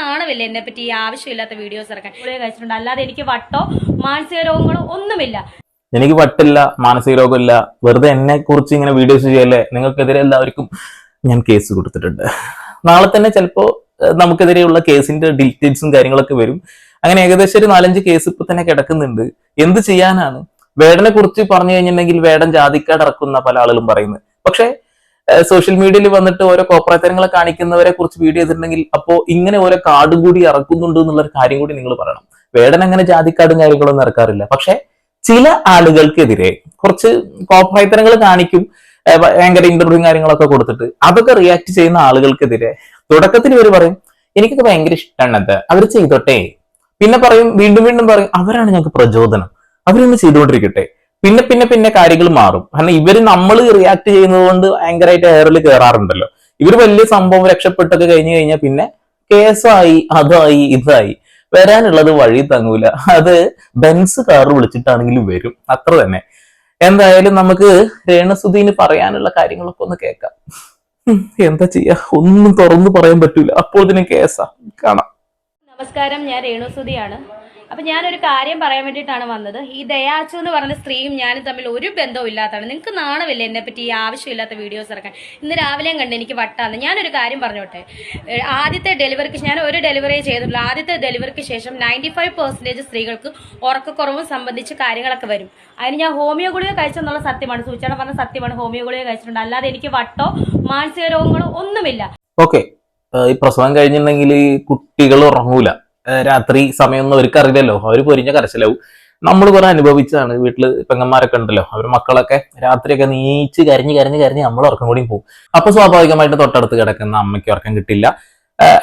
നാണമില്ല എന്നെ പറ്റി ആവശ്യമില്ലാത്ത വീഡിയോസ് ഇറക്കാൻ. കഴിച്ചിട്ടുണ്ട്. അല്ലാതെ എനിക്ക് വട്ടോ മാനസിക രോഗങ്ങളോ ഒന്നുമില്ല. എനിക്ക് വട്ടില്ല മാനസിക രോഗമില്ല. വെറുതെ എന്നെ കുറിച്ച് ഇങ്ങനെ വീഡിയോസ് ചെയ്യല്ലേ? നിങ്ങൾക്കെതിരെ എല്ലാവർക്കും ഞാൻ കേസ് കൊടുത്തിട്ടുണ്ട്. നാളെ തന്നെ ചിലപ്പോ നമുക്കെതിരെയുള്ള കേസിന്റെ ഡീറ്റെയിൽസും കാര്യങ്ങളൊക്കെ വരും. അങ്ങനെ ഏകദേശം ഒരു നാലഞ്ച് കേസ് ഇപ്പൊ തന്നെ കിടക്കുന്നുണ്ട്. എന്ത് ചെയ്യാനാണ്? വേടനെ കുറിച്ച് പറഞ്ഞു കഴിഞ്ഞിട്ടുണ്ടെങ്കിൽ വേടൻ ജാതിക്കാട് ഇറക്കുന്ന പല ആളുകളും പറയുന്നത്. പക്ഷേ സോഷ്യൽ മീഡിയയിൽ വന്നിട്ട് ഓരോ കോപ്രാത്തരങ്ങളെ കാണിക്കുന്നവരെ കുറിച്ച് വീഡിയോ ചെയ്തിട്ടുണ്ടെങ്കിൽ അപ്പോ ഇങ്ങനെ ഓരോ കാർഡ് കൂടി ഇറക്കുന്നുണ്ട് എന്നുള്ളൊരു കാര്യം കൂടി നിങ്ങൾ പറയണം. വേടൻ അങ്ങനെ ജാതിക്കാടും കാര്യങ്ങളൊന്നും ഇറക്കാറില്ല. പക്ഷെ ചില ആളുകൾക്കെതിരെ കുറച്ച് കോപ്രാത്തരങ്ങൾ കാണിക്കും ഭയങ്കര ഇന്റർവ്യൂ കാര്യങ്ങളൊക്കെ കൊടുത്തിട്ട് അതൊക്കെ റിയാക്ട് ചെയ്യുന്ന ആളുകൾക്കെതിരെ തുടക്കത്തിൽ ഇവർ പറയും എനിക്കൊക്കെ ഭയങ്കര ഇഷ്ടമാണ് അത് അവർ ചെയ്തോട്ടെ. പിന്നെ പറയും വീണ്ടും വീണ്ടും പറയും അവരാണ് ഞങ്ങൾക്ക് പ്രചോദനം. അവരൊന്ന് ചെയ്തുകൊണ്ടിരിക്കട്ടെ. പിന്നെ പിന്നെ പിന്നെ കാര്യങ്ങൾ മാറും. കാരണം ഇവർ നമ്മൾ റിയാക്ട് ചെയ്യുന്നത് കൊണ്ട് ഭയങ്കരമായിട്ട് എയറിൽ കയറാറുണ്ടല്ലോ ഇവർ വലിയ സംഭവം രക്ഷപ്പെട്ടൊക്കെ കഴിഞ്ഞു കഴിഞ്ഞാൽ പിന്നെ കേസായി അതായി ഇതായി. വരാനുള്ളത് വഴി തങ്ങൂല. അത് ബെൻസ് കാർ വിളിച്ചിട്ടാണെങ്കിലും വരും. അത്ര തന്നെ. എന്തായാലും നമുക്ക് രേണസുദീന് പറയാനുള്ള കാര്യങ്ങളൊക്കെ ഒന്ന് കേൾക്കാം. എന്താ ചെയ്യാ? ഒന്നും തുറന്നു പറയാൻ പറ്റൂല. അപ്പോൾ ഇതിന് കേസാ. കാണാം. നമസ്കാരം. ഞാൻ രേണുസുതിയാണ് അപ്പൊ ഞാനൊരു കാര്യം പറയാൻ വേണ്ടിയിട്ടാണ് വന്നത്. ഈ ദയാച്ചു എന്ന് പറഞ്ഞ സ്ത്രീയും ഞാനും തമ്മിൽ ഒരു ബന്ധവും ഇല്ലാത്തതാണ് നിങ്ങൾക്ക് നാണമില്ല എന്നെ പറ്റി ആവശ്യമില്ലാത്ത വീഡിയോസ് ഇറക്കാൻ? ഇന്ന് രാവിലെയും കണ്ട് എനിക്ക് വട്ടാന്ന്. ഞാനൊരു കാര്യം പറഞ്ഞോട്ടെ. ആദ്യത്തെ ഡെലിവറിക്ക് ഞാൻ ഒരു ഡെലിവറി ചെയ്തിട്ടുള്ളൂ ആദ്യത്തെ ഡെലിവറിക്ക് ശേഷം നയന്റി ഫൈവ് പെർസെന്റേജ് സ്ത്രീകൾക്ക് ഉറക്കക്കുറവും സംബന്ധിച്ച് കാര്യങ്ങളൊക്കെ വരും. അതിന് ഞാൻ ഹോമിയോ ഗുളിക കഴിച്ചെന്നുള്ള സത്യമാണ്. സൂചന പറഞ്ഞ സത്യമാണ്. ഹോമിയോ ഗുളിക കഴിച്ചിട്ടുണ്ട്. അല്ലാതെ എനിക്ക് വട്ടോ മാനസിക രോഗങ്ങളോ ഒന്നുമില്ല. ഓക്കെ ഈ പ്രസവം കഴിഞ്ഞിട്ടുണ്ടെങ്കിൽ കുട്ടികൾ ഉറങ്ങൂല. രാത്രി സമയമൊന്നും അവർക്ക് അറിയില്ലല്ലോ. അവർ പൊരിഞ്ഞ കരച്ചിലാവും. നമ്മൾ കുറെ അനുഭവിച്ചതാണ്. വീട്ടിൽ പെങ്ങന്മാരൊക്കെ ഉണ്ടല്ലോ. അവരുടെ മക്കളൊക്കെ രാത്രിയൊക്കെ നീച്ച് കരഞ്ഞ് കരഞ്ഞ് കരഞ്ഞ് നമ്മൾ ഉറക്കം കൂടി പോകും. അപ്പൊ സ്വാഭാവികമായിട്ട് തൊട്ടടുത്ത് കിടക്കുന്ന അമ്മയ്ക്ക് ഉറക്കം കിട്ടില്ല.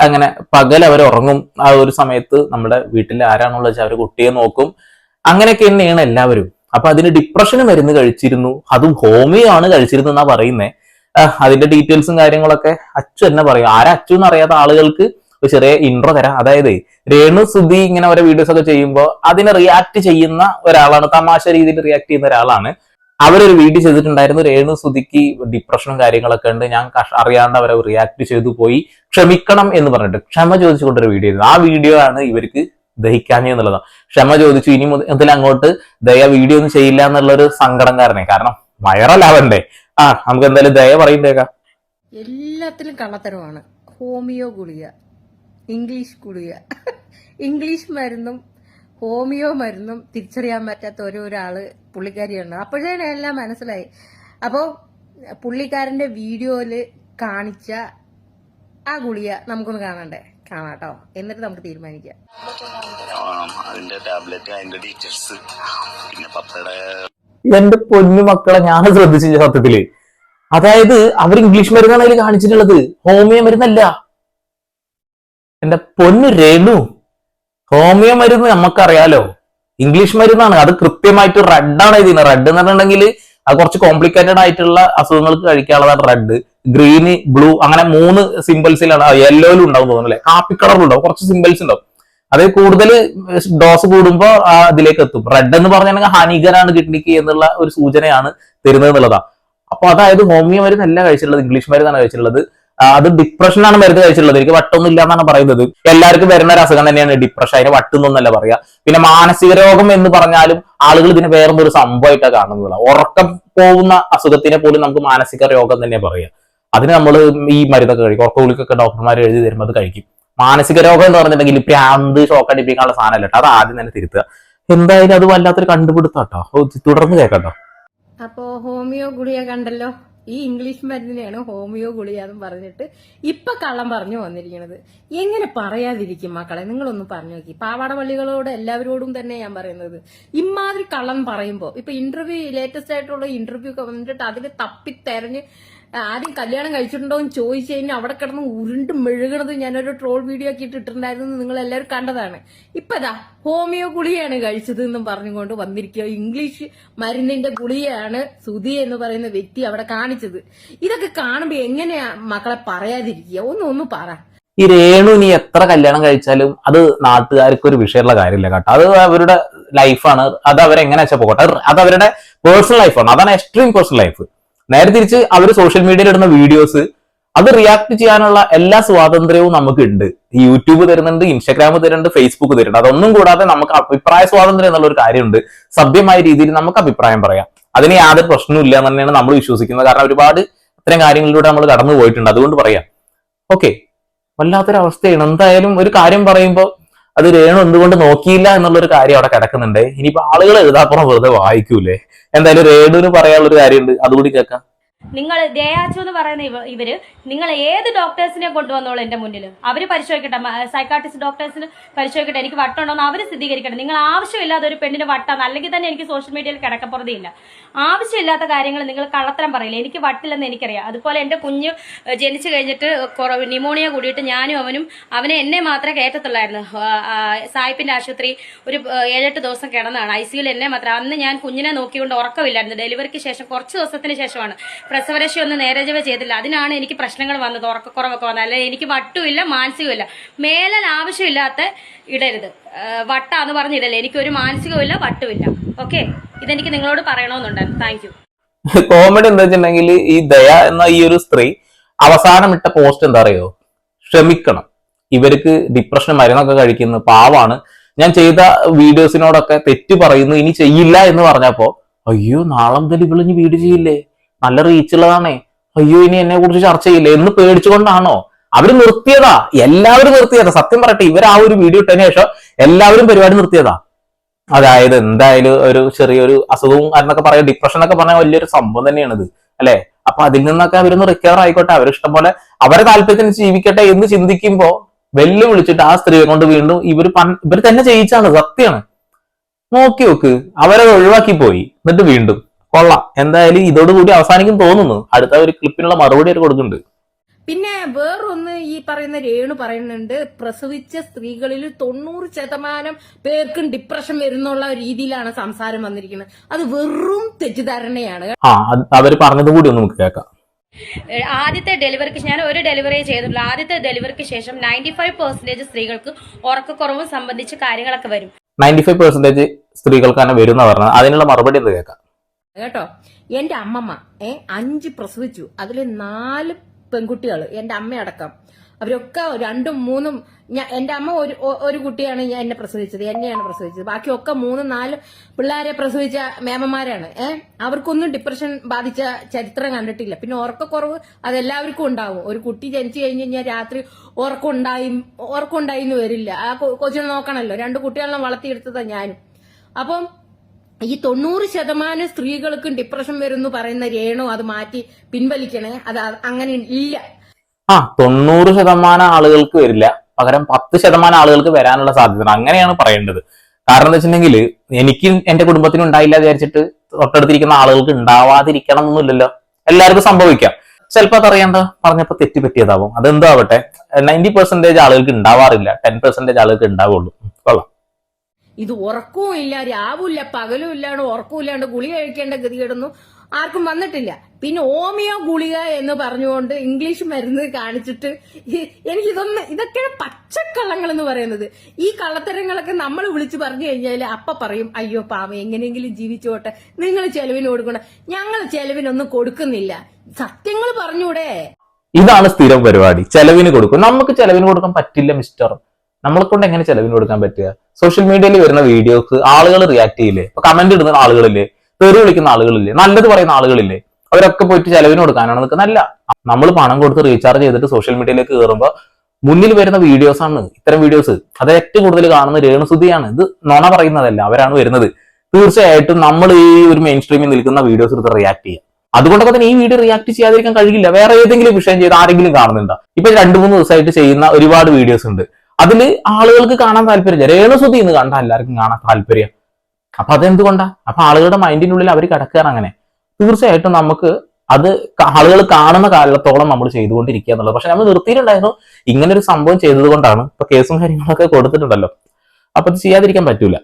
അങ്ങനെ പകൽ അവർ ഉറങ്ങും. ആ ഒരു സമയത്ത് നമ്മുടെ വീട്ടിൽ ആരാണെന്നുള്ള അവർ കുട്ടിയെ നോക്കും. അങ്ങനെയൊക്കെ തന്നെയാണ് എല്ലാവരും. അപ്പൊ അതിന് ഡിപ്രഷന് മരുന്ന് കഴിച്ചിരുന്നു. അതും ഹോമിയോ ആണ് കഴിച്ചിരുന്നു എന്നാ പറയുന്നേ. ആഹ് അതിന്റെ ഡീറ്റെയിൽസും കാര്യങ്ങളൊക്കെ അച്ചു തന്നെ പറയും. ആരാ അച്ചു എന്നറിയാത്ത ആളുകൾക്ക് ഒരു ചെറിയ ഇൻട്രോ തരാം. അതായത് രേണു സുധി ഇങ്ങനെ ഓരോ വീഡിയോസ് ഒക്കെ ചെയ്യുമ്പോൾ അതിനെ റിയാക്ട് ചെയ്യുന്ന ഒരാളാണ് തമാശ രീതിയിൽ റിയാക്ട് ചെയ്യുന്ന ഒരാളാണ്. അവരൊരു വീഡിയോ ചെയ്തിട്ടുണ്ടായിരുന്നു രേണു സുധിക്ക് ഡിപ്രഷനും കാര്യങ്ങളൊക്കെ ഉണ്ട്. ഞാൻ അറിയാണ്ട് അവരെ റിയാക്ട് ചെയ്തു പോയി. ക്ഷമിക്കണം എന്ന് പറഞ്ഞിട്ട് ക്ഷമ ചോദിച്ചുകൊണ്ടൊരു വീഡിയോ ആ വീഡിയോ ആണ് ഇവർക്ക് ദഹിക്കാഞ്ഞ എന്നുള്ളതാണ്. ക്ഷമ ചോദിച്ചു ഇനി മുതൽ അങ്ങോട്ട് ദയ വീഡിയോ ഒന്നും ചെയ്യില്ല എന്നുള്ളൊരു സങ്കടം കാരണേ. കാരണം വൈറലാവണ്ടേ ആ നമുക്ക് എന്തായാലും ദയ പറയണ്ടേക്കാം എല്ലാത്തിലും കള്ളത്തരമാണ്. ഹോമിയോ ഗുളിക. ഇംഗ്ലീഷ് ഗുളിക ഇംഗ്ലീഷ് മരുന്നും ഹോമിയോ മരുന്നും തിരിച്ചറിയാൻ പറ്റാത്ത ഓരോരാൾ പുള്ളിക്കാരിയുണ്ട്. അപ്പോഴേ എല്ലാം മനസ്സിലായി. അപ്പോൾ പുള്ളിക്കാരന്റെ വീഡിയോയിൽ കാണിച്ച ആ ഗുളിക നമുക്കൊന്ന് കാണണ്ടേ? കാണാട്ടോ. എന്നിട്ട് നമുക്ക് തീരുമാനിക്കാം. അതിന്റെ ടാബ്ലറ്റ് അതിന്റെ ഡീറ്റെയിൽസ്. പിന്നെ പപ്പയുടെ എന്റെ പൊന്നു മക്കളെ ഞാൻ ശ്രദ്ധിച്ചില്ല സത്യത്തിൽ. അതായത് അവർ ഇംഗ്ലീഷ് മരുന്നാണ് അതിൽ കാണിച്ചിട്ടുള്ളത്. ഹോമിയോ മരുന്നല്ല. എന്റെ പൊന്ന് രേണു. ഹോമിയോ മരുന്ന് നമുക്കറിയാലോ ഇംഗ്ലീഷ് മരുന്നാണ്. അത് കൃത്യമായിട്ട് റെഡാണ് ഇതിന് റെഡ് എന്ന് പറഞ്ഞിട്ടുണ്ടെങ്കിൽ അത് കുറച്ച് കോംപ്ലിക്കേറ്റഡ് ആയിട്ടുള്ള അസുഖങ്ങൾക്ക് കഴിക്കാനുള്ളതാണ് റെഡ്. ഗ്രീന് ബ്ലൂ അങ്ങനെ മൂന്ന് സിമ്പിൾസിലാണ് യെല്ലോയിലും ഉണ്ടാവും തോന്നുന്നു അല്ലെ? കാപ്പി കളറിലുണ്ടാവും കുറച്ച് സിമ്പിൾസ് ഉണ്ടാവും. അത് കൂടുതൽ ഡോസ് കൂടുമ്പോൾ അതിലേക്ക് എത്തും. റെഡ് എന്ന് പറഞ്ഞിട്ടുണ്ടെങ്കിൽ ഹാനികരാണ് കിഡ്നിക്ക് എന്നുള്ള ഒരു സൂചനയാണ് തരുന്നത് എന്നുള്ളതാണ്. അപ്പൊ അതായത് ഹോമിയോ മരുന്ന് അല്ല കഴിച്ചിട്ടുള്ളത്. ഇംഗ്ലീഷ് മരുന്നാണ് കഴിച്ചിട്ടുള്ളത്. അത് ഡിപ്രഷനാണ് മരുന്ന് കഴിച്ചിട്ടുള്ളത്. എനിക്ക് വട്ടൊന്നും ഇല്ല എന്നാണ് പറയുന്നത്. എല്ലാവർക്കും വരുന്ന ഒരു അസുഖം തന്നെയാണ് ഡിപ്രഷൻ അതിന് വട്ടുന്നൊന്നല്ല പറയാ. പിന്നെ മാനസിക രോഗം എന്ന് പറഞ്ഞാലും ആളുകൾ ഇതിനെ ഒരു സംഭവമായിട്ടാണ് കാണുന്നത്. ഉറക്കം പോകുന്ന അസുഖത്തിനെ പോലും നമുക്ക് മാനസിക രോഗം തന്നെ പറയാം. അതിന് നമ്മൾ ഈ മരുന്നൊക്കെ കഴിക്കും. ഉറക്ക ഗുളിക്കൊക്കെ ഡോക്ടർമാർ എഴുതി തരുമ്പോൾ അത് കഴിക്കും. മാനസിക രോഗം എന്ന് പറഞ്ഞിട്ടുണ്ടെങ്കിൽ പ്രാന്ത് ഷോക്ക് അടിപ്പിക്കാനുള്ള സാധനമല്ല കേട്ടോ. അത് ആദ്യം തന്നെ തിരുത്തുക. എന്തായാലും അത് വല്ലാത്തൊരു കണ്ടുപിടുത്തം കേട്ടോ ഓ, തുടർന്ന് കേൾക്കട്ടോ അപ്പോ ഹോമിയോ ഗുളിക കണ്ടല്ലോ? ഈ ഇംഗ്ലീഷ് മരുന്നിനെയാണ് ഹോമിയോ ഗുളിക എന്ന് പറഞ്ഞിട്ട് ഇപ്പൊ കള്ളം പറഞ്ഞു വന്നിരിക്കുന്നത് എങ്ങനെ പറയാതിരിക്കും മക്കളെ? നിങ്ങളൊന്ന് പറഞ്ഞു നോക്കി. പാവാട പള്ളികളോട് എല്ലാവരോടും തന്നെ ഞാൻ പറയുന്നത്. ഇമാതിരി കള്ളം പറയുമ്പോ ഇപ്പൊ ഇന്റർവ്യൂ ലേറ്റസ്റ്റ് ആയിട്ടുള്ള ഇന്റർവ്യൂ ഒക്കെ വന്നിട്ട് അതിൽ തപ്പി തെരഞ്ഞ് ആദ്യം കല്യാണം കഴിച്ചിട്ടുണ്ടോ എന്ന് ചോദിച്ചു കഴിഞ്ഞാൽ അവിടെ കിടന്ന് ഉരുണ്ട് മെഴുകണത് ഞാനൊരു ട്രോൾ വീഡിയോ ഒക്കെ ഇട്ടിട്ടുണ്ടായിരുന്നു നിങ്ങൾ എല്ലാവരും കണ്ടതാണ്. ഇപ്പൊ ദാ ഹോമിയോ ഗുളിയാണ് കഴിച്ചത് എന്നും പറഞ്ഞുകൊണ്ട് വന്നിരിക്കുക ഇംഗ്ലീഷ് മരുന്നിന്റെ ഗുളിയാണ് സുധി എന്ന് പറയുന്ന വ്യക്തി അവിടെ കാണിച്ചത്. ഇതൊക്കെ കാണുമ്പോ എങ്ങനെയാ മക്കളെ പറയാതിരിക്കുക? ഒന്നൊന്ന് ഒന്ന് പറ. ഈ രേണു ഇനി എത്ര കല്യാണം കഴിച്ചാലും അത് നാട്ടുകാർക്ക് ഒരു വിഷയമുള്ള കാര്യമില്ല കേട്ടോ. അത് അവരുടെ ലൈഫാണ് അത് അവരെങ്ങനെ വെച്ചാൽ പോകട്ടെ. അത് അവരുടെ പേഴ്സണൽ ലൈഫാണ് അതാണ് എക്സ്ട്രീം പേഴ്സണൽ ലൈഫ് നേരെ തിരിച്ച് അവർ സോഷ്യൽ മീഡിയയിൽ ഇടുന്ന വീഡിയോസ് അത് റിയാക്ട് ചെയ്യാനുള്ള എല്ലാ സ്വാതന്ത്ര്യവും നമുക്കുണ്ട്. യൂട്യൂബ് തരുന്നുണ്ട് ഇൻസ്റ്റാഗ്രാം തരുന്നുണ്ട് ഫേസ്ബുക്ക് തരുന്നുണ്ട്. അതൊന്നും കൂടാതെ നമുക്ക് അഭിപ്രായ സ്വാതന്ത്ര്യം എന്നുള്ള ഒരു കാര്യമുണ്ട്. സഭ്യമായ രീതിയിൽ നമുക്ക് അഭിപ്രായം പറയാം. അതിന് യാതൊരു പ്രശ്നവും ഇല്ല എന്ന് തന്നെയാണ് നമ്മൾ വിശ്വസിക്കുന്നത്. കാരണം ഒരുപാട് ഇത്തരം കാര്യങ്ങളിലൂടെ നമ്മൾ കടന്നു പോയിട്ടുണ്ട് അതുകൊണ്ട് പറയാം. ഓക്കെ വല്ലാത്തൊരു അവസ്ഥയാണ് എന്തായാലും ഒരു കാര്യം പറയുമ്പോൾ അത് രേണു എന്തുകൊണ്ട് നോക്കിയില്ല എന്നുള്ളൊരു കാര്യം അവിടെ കിടക്കുന്നുണ്ട്. ഇനിയിപ്പോ ആളുകൾ എഴുതാപ്പുറം വെറുതെ വായിക്കൂലേ? എന്തായാലും രേണുവിന് പറയാനുള്ളൊരു കാര്യമുണ്ട്. അതുകൂടി കേൾക്കാം. നിങ്ങൾ ദയാച്ചു എന്ന് പറയുന്ന ഇവ ഇവർ നിങ്ങൾ ഏത് ഡോക്ടേഴ്സിനെ കൊണ്ടുവന്നോളൂ എന്റെ മുന്നിൽ അവർ പരിശോധിക്കട്ടെ സൈക്കാട്രിസ്റ്റ് ഡോക്ടേഴ്സിന് പരിശോധിക്കട്ടെ എനിക്ക് വട്ടമുണ്ടോന്ന് അവർ സ്ഥിരീകരിക്കട്ടെ. നിങ്ങൾ ആവശ്യമില്ലാതെ ഒരു പെണ്ണിന് വട്ടാന്ന് അല്ലെങ്കിൽ തന്നെ എനിക്ക് സോഷ്യൽ മീഡിയയിൽ കിടക്കപ്പുറതിയില്ല. ആവശ്യമില്ലാത്ത കാര്യങ്ങൾ നിങ്ങൾ കള്ളത്തരം പറയില്ല. എനിക്ക് വട്ടില്ലെന്ന് എനിക്കറിയാം. അതുപോലെ എന്റെ കുഞ്ഞ് ജനിച്ചു കഴിഞ്ഞിട്ട് കുറവ് ന്യൂമോണിയ കൂടിയിട്ട് ഞാനും അവനും അവനെ എന്നെ മാത്രമേ കയറ്റത്തുള്ളായിരുന്നു. സായിപ്പിന്റെ ആശുപത്രി ഒരു ഏഴെട്ട് ദിവസം കിടന്നാണ് ഐ സിയിൽ എന്നെ മാത്രം. അന്ന് ഞാൻ കുഞ്ഞിനെ നോക്കിക്കൊണ്ട് ഉറക്കമില്ലായിരുന്നു. ഡെലിവറിക്ക് ശേഷം കുറച്ച് ദിവസത്തിന് ശേഷമാണ് പ്രസവരക്ഷ ഒന്നും നേരജവ ചെയ്തില്ല. അതിനാണ് എനിക്ക് പ്രശ്നങ്ങൾ വന്നത് ഉറക്കക്കുറവൊക്കെ വന്നത്. അല്ലെ എനിക്ക് വട്ടുമില്ല മാനസികമില്ല മേലൽ ആവശ്യമില്ലാത്ത ഇടരുത്. വട്ടാന്ന് പറഞ്ഞിടല്ലേ എനിക്കൊരു മാനസികമില്ല വട്ടുമില്ല. ഓക്കെ? ഇതെനിക്ക് നിങ്ങളോട് പറയണമെന്നുണ്ടായിരുന്നു. താങ്ക് കോമഡി എന്താ വെച്ചിട്ടുണ്ടെങ്കിൽ ഈ ദയ എന്ന ഈ ഒരു സ്ത്രീ അവസാനം ഇട്ട പോസ്റ്റ് എന്താ അറിയോ? ക്ഷമിക്കണം. ഇവർക്ക് ഡിപ്രഷൻ മരുന്നൊക്കെ കഴിക്കുന്നു പാവാണ്. ഞാൻ ചെയ്ത വീഡിയോസിനോടൊക്കെ തെറ്റ് പറയുന്നു ഇനി ചെയ്യില്ല എന്ന് പറഞ്ഞപ്പോ അയ്യോ നാളെ മുതൽ ഇവൾ വീട് ചെയ്യില്ലേ? നല്ല റീച്ച് ഉള്ളതാണേ. അയ്യോ ഇനി എന്നെ കുറിച്ച് ചർച്ച ചെയ്യില്ലേ? എന്ന് പേടിച്ചുകൊണ്ടാണോ? അവർ നിർത്തിയതാ. എല്ലാവരും നിർത്തിയതാ. സത്യം പറയട്ടെ ഇവർ ആ ഒരു വീഡിയോ ഇട്ടതിന് ശേഷം എല്ലാവരും പരിപാടി നിർത്തിയതാ. അതായത് എന്തായാലും ഒരു ചെറിയൊരു അസുഖവും എന്നൊക്കെ പറയാം. ഡിപ്രഷൻ എന്നൊക്കെ പറഞ്ഞാൽ വലിയൊരു സംഭവം തന്നെയാണിത്. അല്ലെ? അപ്പൊ അതിൽ നിന്നൊക്കെ അവരൊന്ന് റിക്കവർ ആയിക്കോട്ടെ. അവരിഷ്ടം പോലെ അവരെ താല്പര്യത്തിന് ജീവിക്കട്ടെ എന്ന് ചിന്തിക്കുമ്പോ വെല്ലു വിളിച്ചിട്ട് ആ സ്ത്രീയെ കൊണ്ട് വീണ്ടും ഇവർ ഇവർ തന്നെ ചെയ്യിച്ചാണ് സത്യമാണ്. നോക്കി നോക്ക്. അവരത് ഒഴിവാക്കി പോയി. എന്നിട്ട് വീണ്ടും കൊള്ളാം. എന്തായാലും ഇതോടുകൂടി അവസാനിക്കും തോന്നുന്നു. അടുത്ത ഒരു ക്ലിപ്പിനുള്ള മറുപടി അവർ കൊടുക്കുന്നുണ്ട്. പിന്നെ വേറൊന്ന് ഈ പറയുന്ന രേണു പറയുന്നുണ്ട് പ്രസവിച്ച സ്ത്രീകളിൽ തൊണ്ണൂറ് ശതമാനം പേർക്കും ഡിപ്രഷൻ വരുന്നുള്ള രീതിയിലാണ് സംസാരം വന്നിരിക്കുന്നത്. അത് വെറും തെറ്റിദ്ധാരണയാണ്. ആ അവർ പറഞ്ഞത് കൂടി ഒന്ന് നമുക്ക് കേൾക്കാം. ആദ്യത്തെ ഡെലിവറിക്ക് ഞാൻ ഒരു ഡെലിവറി ചെയ്തിട്ടുള്ളൂ ആദ്യത്തെ ഡെലിവറിക്ക് ശേഷം നയന്റി ഫൈവ് പെർസെന്റേജ് സ്ത്രീകൾക്ക് ഉറക്കക്കുറവ് സംബന്ധിച്ച് കാര്യങ്ങളൊക്കെ വരും. നയന്റി ഫൈവ് പെർസെന്റേജ് സ്ത്രീകൾക്കാണ് വരുന്ന പറഞ്ഞത്. അതിനുള്ള മറുപടി എന്ത് കേൾക്കാം. കേട്ടോ? എന്റെ അമ്മമ്മ ഏ അഞ്ച് പ്രസവിച്ചു. അതിൽ നാല് പെൺകുട്ടികൾ എന്റെ അമ്മയടക്കം. അവരൊക്കെ രണ്ടും മൂന്നും എന്റെ അമ്മ ഒരു ഒരു കുട്ടിയാണ് ഞാൻ എന്നെ പ്രസവിച്ചത് എന്നെയാണ് പ്രസവിച്ചത്. ബാക്കിയൊക്കെ മൂന്നും നാല് പിള്ളേരെ പ്രസവിച്ച മേമന്മാരാണ് ഏ? അവർക്കൊന്നും ഡിപ്രഷൻ ബാധിച്ച ചരിത്രം കണ്ടിട്ടില്ല. പിന്നെ ഉറക്കക്കുറവ് അതെല്ലാവർക്കും ഉണ്ടാവും. ഒരു കുട്ടി ജനിച്ചു കഴിഞ്ഞ് കഴിഞ്ഞാൽ രാത്രി ഉറക്കുണ്ടായി ഉണ്ടായി എന്ന് വരില്ല. ആ കൊച്ചിനെ നോക്കണമല്ലോ രണ്ട് കുട്ടികളെല്ലാം വളർത്തിയെടുത്തതാ ഞാനും. അപ്പം ഈ തൊണ്ണൂറ് ശതമാനം സ്ത്രീകൾക്കും ഡിപ്രഷൻ വരുന്നു പറയുന്ന രേണു അത് മാറ്റി പിൻവലിക്കണേ. അത് അങ്ങനെ ഇല്ല. ആ തൊണ്ണൂറ് ശതമാനം ആളുകൾക്ക് വരില്ല. പകരം പത്ത് ശതമാനം ആളുകൾക്ക് വരാനുള്ള സാധ്യത. അങ്ങനെയാണ് പറയേണ്ടത്. കാരണം എന്താ വെച്ചിട്ടുണ്ടെങ്കിൽ എനിക്ക് എന്റെ കുടുംബത്തിനും ഉണ്ടായില്ല വിചാരിച്ചിട്ട് തൊട്ടടുത്തിരിക്കുന്ന ആളുകൾക്ക് ഉണ്ടാവാതിരിക്കണം എന്നൊന്നുമില്ലല്ലോ. എല്ലാവർക്കും സംഭവിക്കാം. ചിലപ്പോൾ അതറിയാണ്ട് പറഞ്ഞപ്പോൾ തെറ്റ് പറ്റിയതാവും അതെന്താവട്ടെ? നയന്റി പെർസെന്റേജ് ആളുകൾക്ക് ഉണ്ടാവാറില്ല. ടെൻ പെർസെന്റേജ് ആളുകൾക്ക് ഉണ്ടാവുള്ളൂ. കൊള്ളാം. ഇത് ഉറക്കവും ഇല്ല രാവുമില്ല പകലും ഇല്ലാണ്ട് ഉറക്കവും ഇല്ലാണ്ട് ഗുളിക കഴിക്കേണ്ട ഗതികേടൊന്നും ആർക്കും വന്നിട്ടില്ല. പിന്നെ ഓമിയോ ഗുളിക എന്ന് പറഞ്ഞുകൊണ്ട് ഇംഗ്ലീഷ് മരുന്ന് കാണിച്ചിട്ട് എനിക്ക് എനിക്കിതൊന്ന് ഇതൊക്കെ പച്ചക്കള്ളങ്ങൾ എന്ന് പറയുന്നത്. ഈ കള്ളത്തരങ്ങളൊക്കെ നമ്മൾ വിളിച്ചു പറഞ്ഞു കഴിഞ്ഞാൽ അപ്പ പറയും അയ്യോ പാവ എങ്ങനെയെങ്കിലും ജീവിച്ചോട്ടെ. നിങ്ങൾ ചെലവിന് കൊടുക്കണം. ഞങ്ങൾ ചെലവിനൊന്നും കൊടുക്കുന്നില്ല. സത്യങ്ങൾ പറഞ്ഞൂടെ. ഇതാണ് സ്ഥിരം പരിപാടി. ചെലവിന് കൊടുക്കും. നമുക്ക് ചെലവിന് കൊടുക്കാൻ പറ്റില്ല മിസ്റ്റർ. നമ്മളെ കൊണ്ട് എങ്ങനെ ചെലവിന് കൊടുക്കാൻ പറ്റുക? സോഷ്യൽ മീഡിയയിൽ വരുന്ന വീഡിയോസ് ആളുകൾ റിയാക്ട് ചെയ്യില്ലേ? ഇപ്പൊ കമന്റ് ഇടുന്ന ആളുകളില്ലേ? തെറി വിളിക്കുന്ന ആളുകളില്ലേ? നല്ലത് പറയുന്ന ആളുകളില്ലേ? അവരൊക്കെ പോയിട്ട് ചെലവിന് കൊടുക്കാനാണ് നിൽക്കുന്നല്ല നമ്മൾ പണം കൊടുത്ത് റീചാർജ് ചെയ്തിട്ട് സോഷ്യൽ മീഡിയയിലേക്ക് കയറുമ്പോൾ മുന്നിൽ വരുന്ന വീഡിയോസ് ആണ് ഇത്തരം വീഡിയോസ് അത് ഏറ്റവും കൂടുതൽ കാണുന്ന രേണുസുതിയാണ് ഇത് നോണ പറയുന്നതല്ല അവരാണ് വരുന്നത്. തീർച്ചയായിട്ടും നമ്മൾ ഈ ഒരു മെയിൻ സ്ട്രീമിൽ നിൽക്കുന്ന വീഡിയോസ് എടുത്ത് റിയാക്ട് ചെയ്യുക അതുകൊണ്ടൊക്കെ തന്നെ ഈ വീഡിയോ റിയാക്ട് ചെയ്യാതിരിക്കാൻ കഴിയില്ല. വേറെ ഏതെങ്കിലും വിഷയം ചെയ്ത് ആരെങ്കിലും കാണുന്നുണ്ടോ? ഇപ്പൊ രണ്ടു മൂന്ന് ദിവസമായിട്ട് ചെയ്യുന്ന ഒരുപാട് വീഡിയോസ് ഉണ്ട്. അതിൽ ആളുകൾക്ക് കാണാൻ താല്പര്യമില്ല. രേണുസുതി എന്ന് കണ്ടാൽ എല്ലാവർക്കും കാണാൻ താല്പര്യം. അപ്പൊ അതെന്തുകൊണ്ടാ? അപ്പൊ ആളുകളുടെ മൈൻഡിനുള്ളിൽ അവർ കിടക്കുകയാണ് അങ്ങനെ. തീർച്ചയായിട്ടും നമുക്ക് അത് ആളുകൾ കാണുന്ന കാലത്തോളം നമ്മൾ ചെയ്തുകൊണ്ടിരിക്കുക എന്നുള്ളത്. പക്ഷെ നമ്മൾ നിർത്തിയിട്ടുണ്ടായിരുന്നു. ഇങ്ങനെ ഒരു സംഭവം ചെയ്തത് കൊണ്ടാണ് ഇപ്പൊ കേസും കാര്യങ്ങളൊക്കെ കൊടുത്തിട്ടുണ്ടല്ലോ. അപ്പൊ ചെയ്യാതിരിക്കാൻ പറ്റൂല.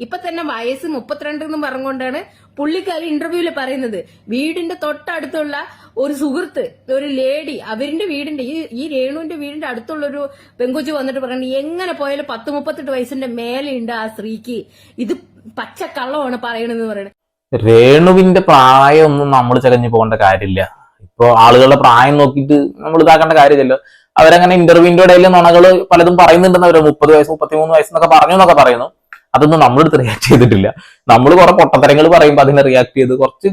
ഇപ്പൊ തന്നെ വയസ്സ് മുപ്പത്തിരണ്ട് എന്ന് പറഞ്ഞുകൊണ്ടാണ് പുള്ളിക്കാരി ഇന്റർവ്യൂവിൽ പറയുന്നത്. വീടിന്റെ തൊട്ടടുത്തുള്ള ഒരു സുഹൃത്ത് ഒരു ലേഡി അവരിന്റെ വീടിന്റെ ഈ ഈ രേണുവിന്റെ വീടിന്റെ അടുത്തുള്ള ഒരു പെങ്കുച്ചു വന്നിട്ട് പറയുന്നത് എങ്ങനെ പോയാലും പത്ത് മുപ്പത്തെട്ട് വയസ്സിന്റെ മേലെയുണ്ട് ആ സ്ത്രീക്ക്. ഇത് പച്ചക്കള്ളമാണ് പറയണെന്ന് പറയുന്നത്. രേണുവിന്റെ പ്രായമൊന്നും നമ്മൾ ചകഞ്ഞു പോകേണ്ട കാര്യമില്ല. ഇപ്പോൾ ആളുകളുടെ പ്രായം നോക്കിയിട്ട് നമ്മൾ ഇതാക്കേണ്ട കാര്യമില്ലല്ലോ. അവരങ്ങനെ ഇന്റർവ്യൂവിന്റെ ഇടയിൽ നുണകൾ പലതും പറയുന്നുണ്ടെന്ന് അവർ മുപ്പത് വയസ്സ് മുപ്പത്തിമൂന്ന് വയസ്സെന്നൊക്കെ പറഞ്ഞു എന്നൊക്കെ പറയുന്നു. അതൊന്നും നമ്മളെടുത്ത് റിയാക്ട് ചെയ്തിട്ടില്ല. നമ്മൾ കുറെ പൊട്ടത്തരങ്ങൾ പറയുമ്പോൾ അതിനെ റിയാക്ട് ചെയ്ത് കുറച്ച്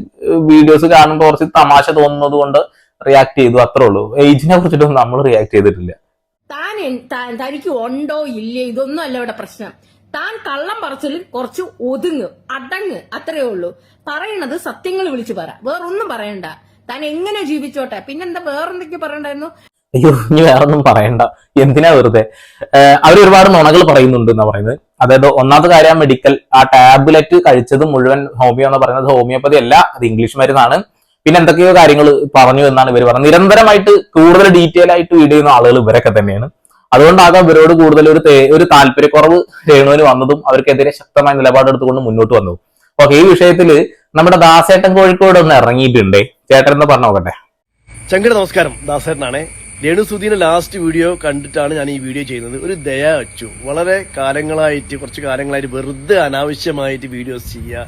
വീഡിയോസ് കാണുമ്പോൾ കുറച്ച് തമാശ തോന്നുന്നത് കൊണ്ട് റിയാക്ട് ചെയ്തു അത്രേ ഉള്ളൂ. ഏജിനെ കുറിച്ചിട്ടൊന്നും നമ്മൾ റിയാക്ട് ചെയ്തിട്ടില്ല. താൻ തനിക്ക് ഉണ്ടോ ഇല്ലേ ഇതൊന്നും അല്ല ഇവിടെ പ്രശ്നം. താൻ കള്ളം പറച്ചിൽ കുറച്ച് ഒതുങ്ങ് അടങ്ങ് അത്രേ ഉള്ളൂ. പറയണത് സത്യങ്ങൾ വിളിച്ചു പറ. വേറൊന്നും പറയണ്ട. താൻ എങ്ങനെ ജീവിച്ചോട്ടെ? പിന്നെന്താ വേറെന്തൊക്കെ പറയണ്ടായിരുന്നു? അയ്യോ ഇനി വേറൊന്നും പറയണ്ട. എന്തിനാ വെറുതെ? അവർ ഒരുപാട് നുണകൾ പറയുന്നുണ്ട് എന്നാ പറയുന്നത്. അതായത് ഒന്നാമത്തെ കാര്യം മെഡിക്കൽ ആ ടാബ്ലറ്റ് കഴിച്ചത് മുഴുവൻ ഹോമിയോ എന്ന് പറയുന്നത് ഹോമിയോപ്പതി അല്ല അത് ഇംഗ്ലീഷ് മരുന്നാണ്. പിന്നെ എന്തൊക്കെയോ കാര്യങ്ങൾ പറഞ്ഞു എന്നാണ് ഇവർ പറഞ്ഞത്. നിരന്തരമായിട്ട് കൂടുതൽ ഡീറ്റെയിൽ ആയിട്ട് വീഡിയോ ചെയ്യുന്ന ആളുകൾ ഇവരൊക്കെ തന്നെയാണ്. അതുകൊണ്ടാകാം ഇവരോട് കൂടുതൽ ഒരു ഒരു താല്പര്യക്കുറവ് രേണുവിന് വന്നതും അവർക്കെതിരെ ശക്തമായ നിലപാടെടുത്തുകൊണ്ട് മുന്നോട്ട് വന്നതും ഓക്കെ ഈ വിഷയത്തിൽ നമ്മുടെ ദാസേട്ടൻ കോഴിക്കോട് ഒന്ന് ഇറങ്ങിയിട്ടുണ്ടേ. ചേട്ടൻ എന്ന് പറഞ്ഞു നോക്കട്ടെ. ചങ്കിട നമസ്കാരം. ദാസേട്ടനാണ്. രേണുസുദീന്റെ ലാസ്റ്റ് വീഡിയോ കണ്ടിട്ടാണ് ഞാൻ ഈ വീഡിയോ ചെയ്യുന്നത്. ഒരു ദയ അച്ചു. വളരെ കാലങ്ങളായിട്ട് കുറച്ച് കാലങ്ങളായിട്ട് വെറുതെ അനാവശ്യമായിട്ട് വീഡിയോസ് ചെയ്യുക.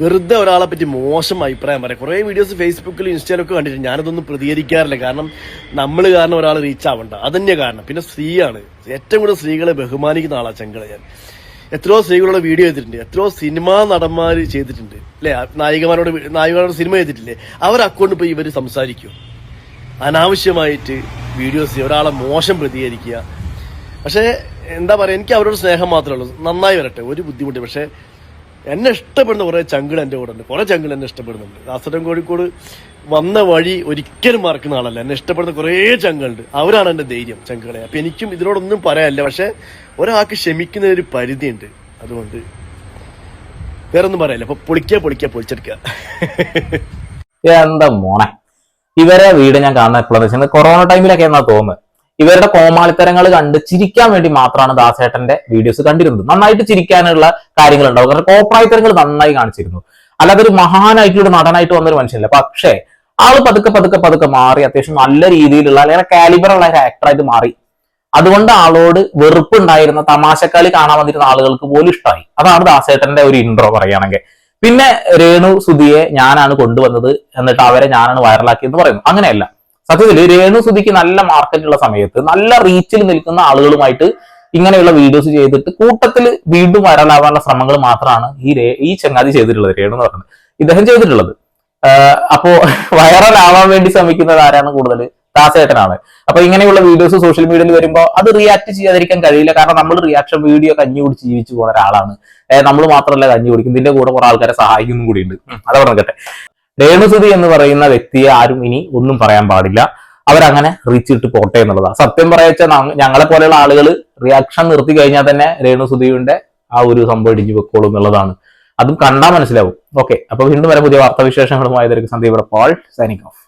വെറുതെ ഒരാളെ പറ്റി മോശം അഭിപ്രായം പറയാം. കുറേ വീഡിയോസ് ഫേസ്ബുക്കിലും ഇൻസ്റ്റയിലൊക്കെ കണ്ടിട്ട് ഞാനതൊന്നും പ്രതികരിക്കാറില്ല. കാരണം നമ്മൾ കാരണം ഒരാൾ റീച്ച് ആവണ്ട. അതന്നെ കാരണം. പിന്നെ സ്ത്രീയാണ്. ഏറ്റവും കൂടുതൽ സ്ത്രീകളെ ബഹുമാനിക്കുന്ന ആളാണ് ചെങ്കള ഞാൻ. എത്രയോ സ്ത്രീകളുടെ വീഡിയോ ചെയ്തിട്ടുണ്ട്. എത്രയോ സിനിമാ നടന്മാർ ചെയ്തിട്ടുണ്ട്. അല്ലെ? നായികമാരോട് നായികമാരോട് സിനിമ ചെയ്തിട്ടില്ലേ? അവർ അക്കൗണ്ട് പോയി ഇവർ സംസാരിക്കും. അനാവശ്യമായിട്ട് വീഡിയോസ് ചെയ്യുക ഒരാളെ മോശം പ്രതികരിക്കുക. പക്ഷേ എന്താ പറയുക എനിക്ക് അവരോട് സ്നേഹം മാത്രമേ ഉള്ളൂ. നന്നായി വരട്ടെ ഒരു ബുദ്ധിമുട്ട് പക്ഷേ എന്നെ ഇഷ്ടപ്പെടുന്ന കുറേ ചങ്കിൾ എന്റെ കൂടെ ഉണ്ട് കുറേ ചങ്കിൾ എന്നെ ഇഷ്ടപ്പെടുന്നുണ്ട്. കാസർഗോഡ് കോഴിക്കോട് വന്ന വഴി ഒരിക്കലും മറക്കുന്ന ആളല്ല. എന്നെ ഇഷ്ടപ്പെടുന്ന കുറേ ചങ്കളുണ്ട്. അവരാണ് എന്റെ ധൈര്യം ചങ്കുകളെ അപ്പം എനിക്കും ഇതിനോടൊന്നും പറയാനില്ല. പക്ഷേ ഒരാൾക്ക് ക്ഷമിക്കുന്ന ഒരു പരിധിയുണ്ട്. അതുകൊണ്ട് വേറൊന്നും പറയാനില്ല അപ്പൊ പൊളിക്കുക പൊളിക്കുക പൊളിച്ചെടുക്കുക. എന്താ മോനെ? ഇവരെ വീട് ഞാൻ കാണുന്ന എപ്പോഴെന്ന് വെച്ചാൽ കൊറോണ ടൈമിലൊക്കെ എന്നാ തോന്നുന്നത് ഇവരുടെ കോമാളിത്തരങ്ങൾ കണ്ട് ചിരിക്കാൻ വേണ്ടി മാത്രമാണ് ദാസേട്ടന്റെ വീഡിയോസ് കണ്ടിരുന്നത്. നന്നായിട്ട് ചിരിക്കാനുള്ള കാര്യങ്ങൾ ഉണ്ടാവും കോപ്രായത്തരങ്ങൾ നന്നായി കാണിച്ചിരുന്നു. അല്ലാതെ ഒരു മഹാനായിട്ടുള്ള നടനായിട്ട് വന്നൊരു മനുഷ്യനല്ല. പക്ഷേ ആൾ പതുക്കെ പതുക്കെ പതുക്കെ മാറി അത്യാവശ്യം നല്ല രീതിയിലുള്ള അല്ലെങ്കിൽ കാലിബർ ഉള്ള ഒരു ആക്ടറായിട്ട് മാറി. അതുകൊണ്ട് ആളോട് വെറുപ്പുണ്ടായിരുന്ന തമാശക്കളി കാണാൻ വന്നിരുന്ന ആളുകൾക്ക് പോലും ഇഷ്ടമായി അതാണ് ദാസേട്ടന്റെ ഒരു ഇൻട്രോ പറയുകയാണെങ്കിൽ. പിന്നെ രേണു സുധിയെ ഞാനാണ് കൊണ്ടുവന്നത് എന്നിട്ട് അവരെ ഞാനാണ് വൈറലാക്കിയെന്ന് പറയുന്നു. അങ്ങനെയല്ല. സത്യത്തിൽ രേണു സുധിക്ക് നല്ല മാർക്കറ്റുള്ള സമയത്ത് നല്ല റീച്ചിൽ നിൽക്കുന്ന ആളുകളുമായിട്ട് ഇങ്ങനെയുള്ള വീഡിയോസ് ചെയ്തിട്ട് കൂട്ടത്തിൽ വീണ്ടും വൈറലാവാനുള്ള ശ്രമങ്ങൾ മാത്രമാണ് ഈ ഈ ചങ്ങാതി ചെയ്തിട്ടുള്ളത് രേണു എന്ന് പറയുന്നത്. ഇദ്ദേഹം ചെയ്തിട്ടുള്ളത്. അപ്പോ വൈറലാവാൻ വേണ്ടി ശ്രമിക്കുന്നത് ആരാണ് കൂടുതൽ? ദാസേട്ടനാണ്. അപ്പൊ ഇങ്ങനെയുള്ള വീഡിയോസ് സോഷ്യൽ മീഡിയയിൽ വരുമ്പോൾ അത് റിയാക്ട് ചെയ്യാതിരിക്കാൻ കഴിയില്ല. കാരണം നമ്മൾ റിയാക്ഷൻ വീഡിയോ കഞ്ഞി കുടിച്ച് ജീവിച്ചു പോകുന്ന ഒരാളാണ്. നമ്മൾ മാത്രമല്ല കഞ്ഞി കുടിക്കും ഇതിന്റെ കൂടെ കുറെ ആൾക്കാരെ സഹായിക്കുന്നു കൂടിയുണ്ട്. അത് പറഞ്ഞിട്ടെ രേണുസുതി എന്ന് പറയുന്ന വ്യക്തിയെ ആരും ഇനി ഒന്നും പറയാൻ പാടില്ല. അവരങ്ങനെ റീച്ച് ഇട്ട് പോട്ടെ എന്നുള്ളതാണ് സത്യം പറയാച്ചാൽ ഞങ്ങളെ പോലെയുള്ള ആളുകൾ റിയാക്ഷൻ നിർത്തി കഴിഞ്ഞാൽ തന്നെ രേണുസുതിയുടെ ആ ഒരു സംഭവം ഇടിഞ്ഞു വെക്കോളും എന്നുള്ളതാണ്. അതും കണ്ടാൽ മനസ്സിലാവും. ഓക്കെ അപ്പൊ വീണ്ടും വരെ പുതിയ വാർത്താവിശേഷങ്ങളുമായി. Sandeep Paul signing off